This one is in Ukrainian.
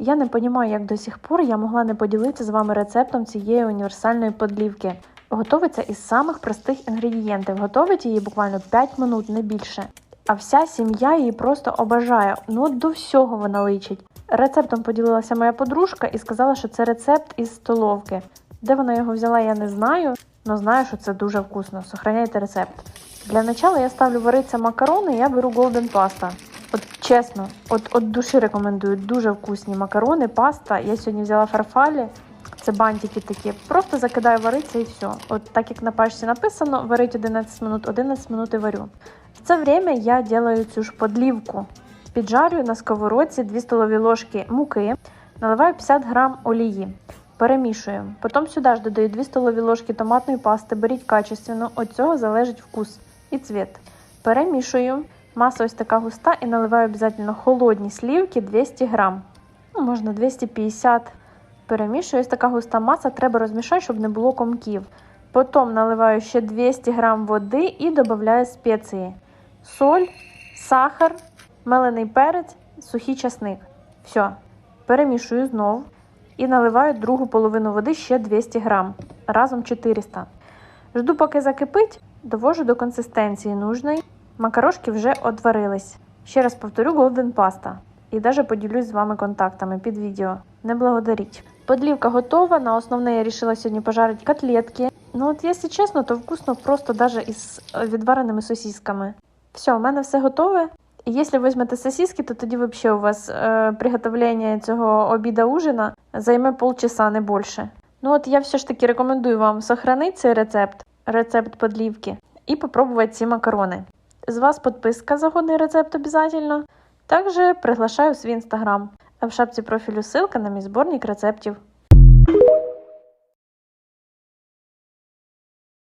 Я не розумію, як до сих пор я могла не поділитися з вами рецептом цієї універсальної подлівки. Готовиться із самих простих інгредієнтів. Готовить її буквально 5 минут, не більше. А вся сім'я її просто обожає. Ну до всього вона личить. Рецептом поділилася моя подружка і сказала, що це рецепт із столовки. Де вона його взяла, я не знаю, але знаю, що це дуже вкусно. Сохраняйте рецепт. Для начала я ставлю варитися макарони, я беру Golden Pasta. Чесно, от, от душі рекомендую. Дуже вкусні макарони, паста. Я сьогодні взяла фарфалі. Це бантики такі. Просто закидаю варитися і все. От так як на пачці написано, варить 11 минут, 11 минут і варю. В це время я делаю цю ж подлівку. Піджарюю на сковородці 2 столові ложки муки, наливаю 50 грам олії. Перемішую. Потім сюди ж додаю 2 столові ложки томатної пасти, беріть качественно, від цього залежить вкус і цвіт. Перемішую. Маса ось така густа і наливаю обов'язково холодні слівки 200 грам. Ну, можна 250 Перемішую, ось така густа маса, треба розмішати, щоб не було комків. Потім наливаю ще 200 грам води і додаю спеції. Соль, сахар, мелений перець, сухий часник. Все. Перемішую знову і наливаю другу половину води ще 200 грам. Разом 400. Жду, поки закипить, довожу до консистенції нужної. Макарошки вже одварились. Ще раз повторю Golden Pasta. І даже поділюсь з вами контактами під відео. Не благодаріть. Подлівка готова. На основне я вирішила сьогодні пожарити котлетки. Ну от, якщо чесно, то вкусно просто даже із е, відвареними сосісками. Все, у мене все готове. І якщо візьмете сосиски, то тоді взагалі у вас е, приготовлення цього обіда ужина займе полчаса, не більше. Ну от я все ж таки рекомендую вам сохранити цей рецепт, рецепт подлівки, і попробувати ці макарони. З вас подписка за годний рецепт обов'язково. Також приглашаю в свій інстаграм. А в шапці профілю ссылка на мій зборник рецептів.